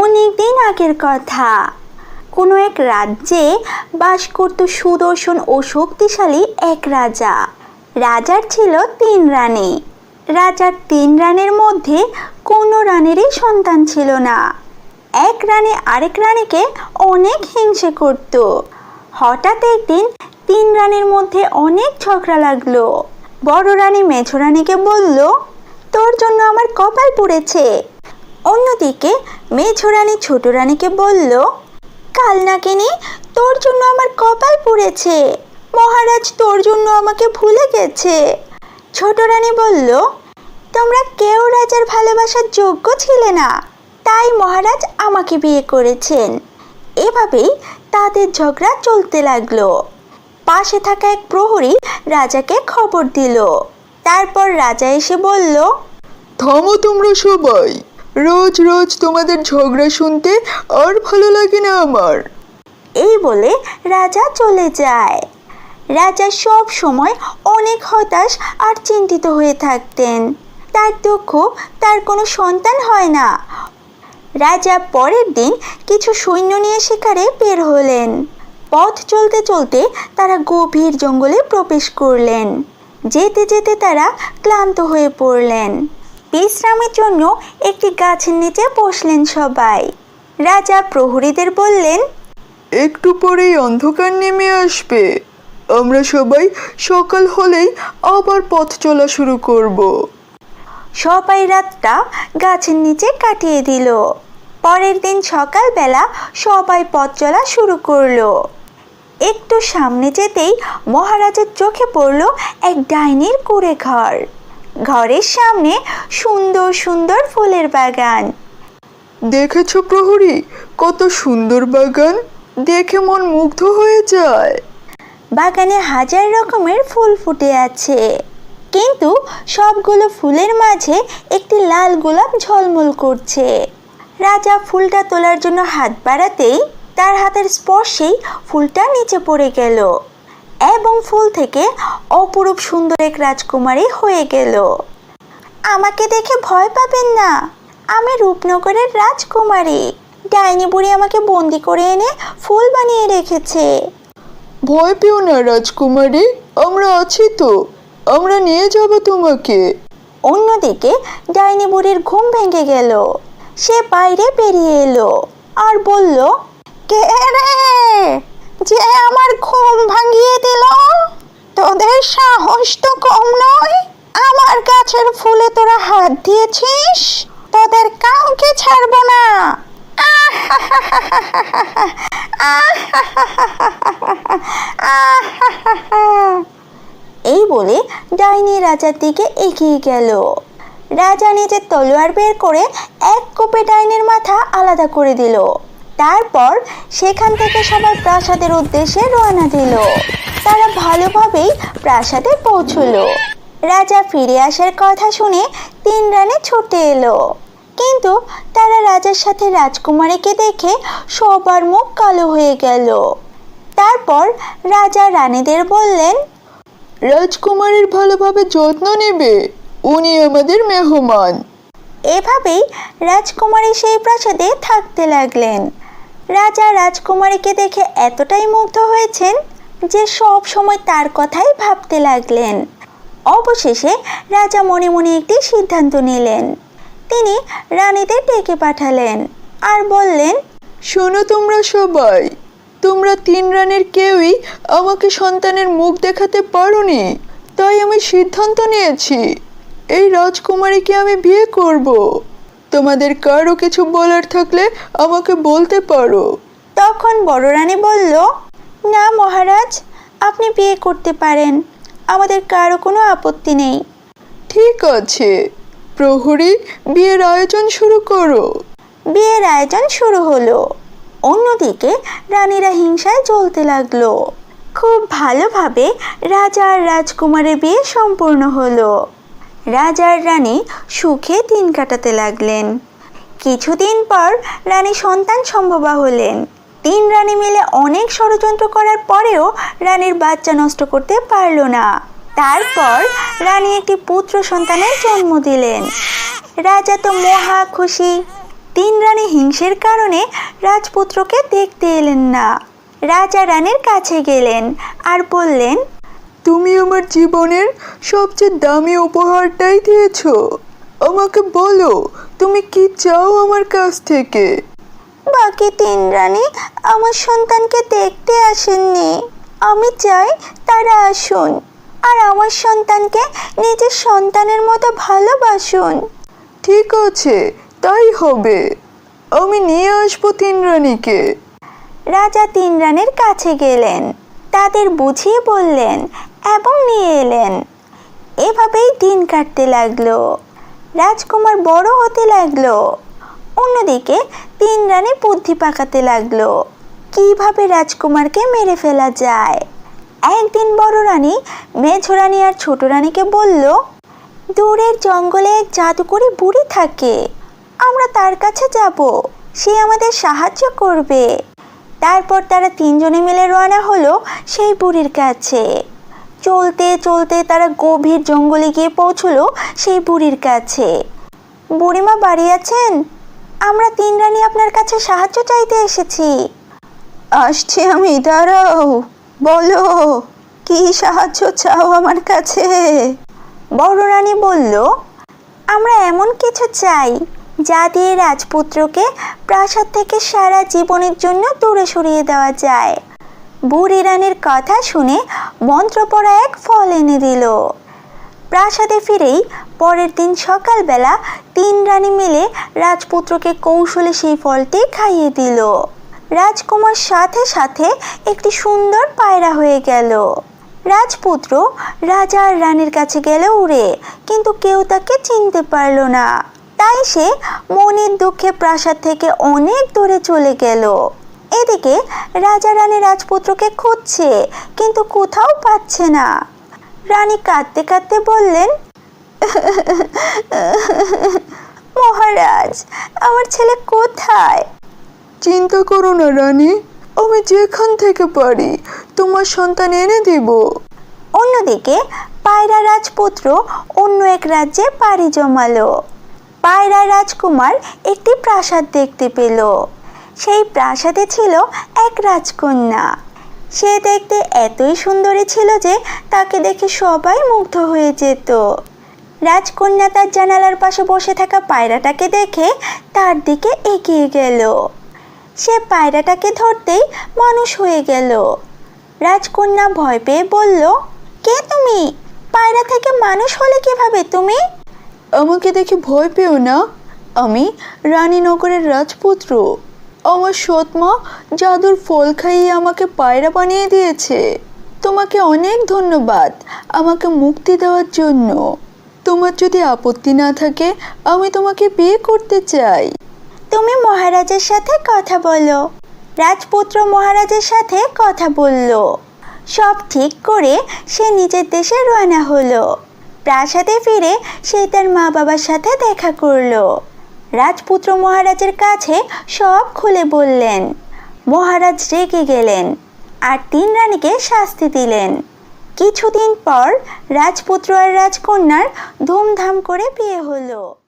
অনেক দিন আগের কথা। কোনো এক রাজ্যে বাস করত সুদর্শন ও শক্তিশালী এক রাজা। রাজার ছিল তিন রানী। রাজার তিন রানের মধ্যে কোনো রানেরই সন্তান ছিল না। এক রানী আরেক রানীকে অনেক হিংসে করত। হঠাৎ একদিন তিন রানের মধ্যে অনেক ঝগড়া লাগল। বড় রানী মেঝো রানীকে বলল, তোর জন্য আমার কপাল পুড়েছে। অন্যদিকে মেঝো রানী ছোট রানীকে বলল, কাল নাকিনি তোর জন্য আমার কপাল পুড়েছে। মহারাজ, তোর জন্য আমাকে ভুলে গেছে। ছোট রানী বলল, তোমরা কেউ রাজার ভালোবাসার যোগ্য ছিলে না। তাই মহারাজ আমাকে বিয়ে করেছেন। এভাবেই তাদের ঝগড়া চলতে লাগল। পাশে থাকা এক প্রহরী রাজাকে খবর দিল। তারপর রাজা এসে বলল, থামো তোমরা সবাই। রোজ রোজ তোমাদের ঝগড়া শুনতে আর ভালো লাগে না আমার। এই বলে রাজা চলে যায়। রাজা সব সময় অনেক হতাশ আর চিন্তিত হয়ে থাকতেন। তার দুঃখ, তার কোনো সন্তান হয় না। রাজা পরের দিন কিছু সৈন্য নিয়ে শিকারে বের হলেন। পথ চলতে চলতে তারা গভীর জঙ্গলে প্রবেশ করলেন। যেতে যেতে তারা ক্লান্ত হয়ে পড়লেন। বিশ্রামের জন্য একটি গাছের নিচে বসলেন সবাই। রাজা প্রহরীদের বললেন একটু পরেই অন্ধকার নেমে আসবে। আমরা সবাই সকাল হলেই আবার পথ চলা শুরু করব। সবাই রাতটা গাছের নিচে কাটিয়ে দিল। পরের দিন সকালবেলা সবাই পথ চলা শুরু করল। একটু সামনে যেতেই মহারাজের চোখে পড়ল এক ডাইনির কুড়ে ঘর ঘরের সামনে সুন্দর সুন্দর ফুলের বাগান। দেখেছ প্রহরী? কত সুন্দর বাগান। দেখে মন মুগ্ধ হয়ে যায়। বাগানে হাজার রকমের ফুল ফুটে আছে। কিন্তু সবগুলো ফুলের মাঝে একটি লাল গোলাপ ঝলমল করছে। রাজা ফুলটা তোলার জন্য হাত বাড়াতেই তার হাতের স্পর্শেই ফুলটা নিচে পড়ে গেল। এবং ফুল থেকে অপরূপ সুন্দর এক রাজকুমারী হয়ে গেল। আমাকে দেখে ভয় পাবেন না। আমি রূপনগরের রাজকুমারী। ডাইনি বুড়ি আমাকে বন্দি করে এনে ফুল বানিয়ে রেখেছে। ভয় পেও না রাজকুমারী আমরা আছি তো। আমরা নিয়ে যাব তোমাকে। অন্যদিকে ডাইনি বুড়ির ঘুম ভেঙে গেল। সে বাইরে বেরিয়ে এলো আর বলল কে রে? যে আমার ঘুম ভাঙিয়ে দিল, তোদের সাহস তো কম নয়। আমার গাছের ফুলে তোরা হাত দিয়েছিস, তোদের কাউকে ছাড়বো না। এই বলে ডাইনি রাজার দিকে এগিয়ে গেল। রাজা নিজের তলোয়ার বের করে এক কোপে ডাইনির মাথা আলাদা করে দিল। তারপর সেখান থেকে সবাই প্রাসাদের উদ্দেশ্যে রওনা দিল। তারা ভালোভাবেই প্রাসাদে পৌঁছলো। রাজা ফিরে আসার কথা শুনে তিন রানে ছুটে এলো। কিন্তু তারা রাজার সাথে রাজকুমারীকে দেখে সবার মুখ কালো হয়ে গেল। তারপর রাজা রানীদের বললেন রাজকুমারীর ভালোভাবে যত্ন নেবে উনি আমাদের মেহমান। এভাবেই রাজকুমারী সেই প্রাসাদে থাকতে লাগলেন। রাজা রাজকুমারীকে দেখে এতটাই মুগ্ধ হয়েছেন যে সব সময় তার কথাই ভাবতে লাগলেন। অবশেষে রাজা মনে মনে একটি সিদ্ধান্ত নিলেন। তিনি রানীদের ডেকে পাঠালেন আর বললেন, শোনো তোমরা সবাই, তোমরা তিন রানের কেউই আমাকে সন্তানের মুখ দেখাতে পারোনি, তাই আমি সিদ্ধান্ত নিয়েছি, এই রাজকুমারীকে আমি বিয়ে করব। তোমাদের কারও কিছু বলার থাকলে আমাকে বলতে পারো। তখন বড় রানী বলল না মহারাজ আপনি বিয়ে করতে পারেন। আমাদের কারও কোনো আপত্তি নেই। ঠিক আছে প্রহরী বিয়ের আয়োজন শুরু করো। বিয়ের আয়োজন শুরু হলো। অন্যদিকে রানীরা হিংসায় চলতে লাগল। খুব ভালোভাবে রাজা আর রাজকুমারের বিয়ে সম্পূর্ণ হলো। রাজা আর রানী সুখে দিন কাটাতে লাগলেন। কিছুদিন পর রানী সন্তান সম্ভবা হলেন। তিন রানী মিলে অনেক ষড়যন্ত্র করার পরেও রানীর বাচ্চা নষ্ট করতে পারল না। তারপর রানী একটি পুত্র সন্তানের জন্ম দিলেন। রাজা তো মহা খুশি। তিন রানী হিংসের কারণে রাজপুত্রকে দেখতে এলেন না। রাজা রানীর কাছে গেলেন আর বললেন তুমি আমার জীবনের সবচেয়ে দামি উপহারটাই দিয়েছ। আমাকে বলো তুমি কি চাও আমার কাছ থেকে? বাকি তিন রানী আমার সন্তানকে দেখতে আসেননি। আমি চাই তারা আসুন আর আমার সন্তানকে নিজের সন্তানের মতো ভালোবাসুন। ঠিক আছে তাই হবে। আমি নিয়ে আসব তিন রানীকে। রাজা তিন রানের কাছে গেলেন। তাদের বুঝিয়ে বললেন এবং নিয়ে এলেন। এভাবেই দিন কাটতে লাগল। রাজকুমার বড় হতে লাগল। অন্যদিকে তিন রানী বুদ্ধি পাকাতে লাগল। কীভাবে রাজকুমারকে মেরে ফেলা যায়? একদিন বড় রানী মেঝো রানী আর ছোট রানীকে বলল, দূরের জঙ্গলে এক জাদুকরি বুড়ি থাকে। আমরা তার কাছে যাব। সে আমাদের সাহায্য করবে। তারপর তারা তিনজনে মিলে রওনা হলো সেই বুড়ির কাছে। চলতে চলতে তারা গভীর জঙ্গলে গিয়ে পৌঁছলো সেই বুড়ির কাছে। বুড়িমা বাড়ি আছেন? আমরা তিন রানী আপনার কাছে সাহায্য চাইতে এসেছি। আসছি আমি, দাঁড়াও, বলো, কি সাহায্য চাও আমার কাছে? বড় রানী বলল, আমরা এমন কিছু চাই, যা দিয়ে রাজপুত্রকে প্রাসাদ থেকে সারা জীবনের জন্য দূরে সরিয়ে দেওয়া যায়। বুড়ি রানীর কথা শুনে মন্ত্রপড়া এক ফল এনে দিল। প্রাসাদে ফিরেই পরের দিন সকালবেলা তিন রানী মিলে রাজপুত্রকে কৌশলে সেই ফলটি খাইয়ে দিল। রাজকুমার সাথে সাথে একটি সুন্দর পায়রা হয়ে গেল। রাজপুত্র রাজা আর রানীর কাছে গেল উড়ে, কিন্তু কেউ তাকে চিনতে পারল না। তাই সে মনের দুঃখে প্রাসাদ থেকে অনেক দূরে চলে গেল। এদিকে রাজা রানী রাজপুত্রকে খুঁজছে কিন্তু কোথাও পাচ্ছে না। রানী কাঁদতে কাঁদতে বললেন মহারাজ আমার ছেলে কোথায়? চিন্তা করো না রানী আমি যেখান থেকে পারি তোমার সন্তান এনে দিব। অন্যদিকে পায়রা রাজপুত্র অন্য এক রাজ্যে পাড়ি জমালো। পায়রা রাজকুমার একটি প্রাসাদ দেখতে পেল। সেই প্রাসাদে ছিল এক রাজকন্যা। সে দেখতে এতই সুন্দরী ছিল যে তাকে দেখে সবাই মুগ্ধ হয়ে যেত। রাজকন্যা তার জানালার পাশে বসে থাকা পায়রাটাকে দেখে তার দিকে এগিয়ে গেল। সে পায়রাটাকে ধরতেই মানুষ হয়ে গেল। রাজকন্যা ভয় পেয়ে বলল, কে তুমি? পায়রা থেকে মানুষ হলে কীভাবে তুমি? আমাকে দেখে ভয় পেও না। আমি রানীনগরের রাজপুত্র। আমার সৎমা জাদুর ফল খাইয়ে আমাকে পায়রা বানিয়ে দিয়েছে। তোমাকে অনেক ধন্যবাদ আমাকে মুক্তি দেওয়ার জন্য। তোমার যদি আপত্তি না থাকে, আমি তোমাকে বিয়ে করতে চাই। তুমি মহারাজের সাথে কথা বলো। রাজপুত্র মহারাজের সাথে কথা বলল। সব ঠিক করে সে নিজের দেশে রওনা হলো। প্রাসাদে ফিরে সে তার মা বাবার সাথে দেখা করল। রাজপুত্র মহারাজের কাছে সব খুলে বললেন, মহারাজ রেগে গেলেন আর তিন রানীকে শাস্তি দিলেন। কিছুদিন পর রাজপুত্র আর রাজকন্যার ধুমধাম করে বিয়ে হলো।